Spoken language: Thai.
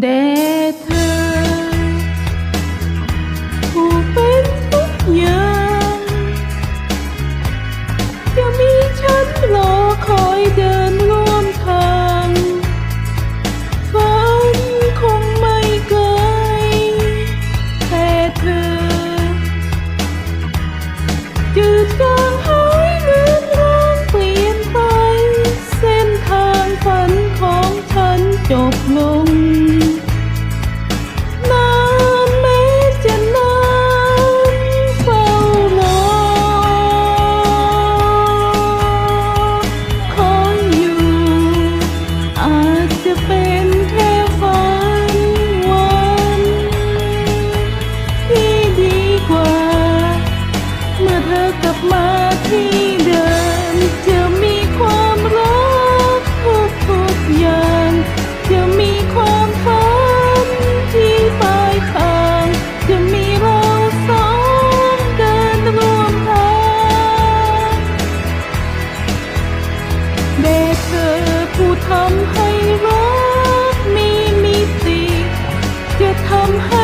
แด่เธอ ผู้เป็นทุกอย่างจะมีฉันรอคอยเดินร่วมทางฝันคงไม่ไกลแต่เธอ จืดจางหายเลือนรางเปลี่ยนไป เส้นทางฝันของฉันจบลง มาที่เดิมจะมีความรักทุกทุกย่าจะมีความฝันที่ปลายทางจะมีเราสองเดินร่วมทางแด่เธอผู้ทำให้รักมีมิติ จะทำให้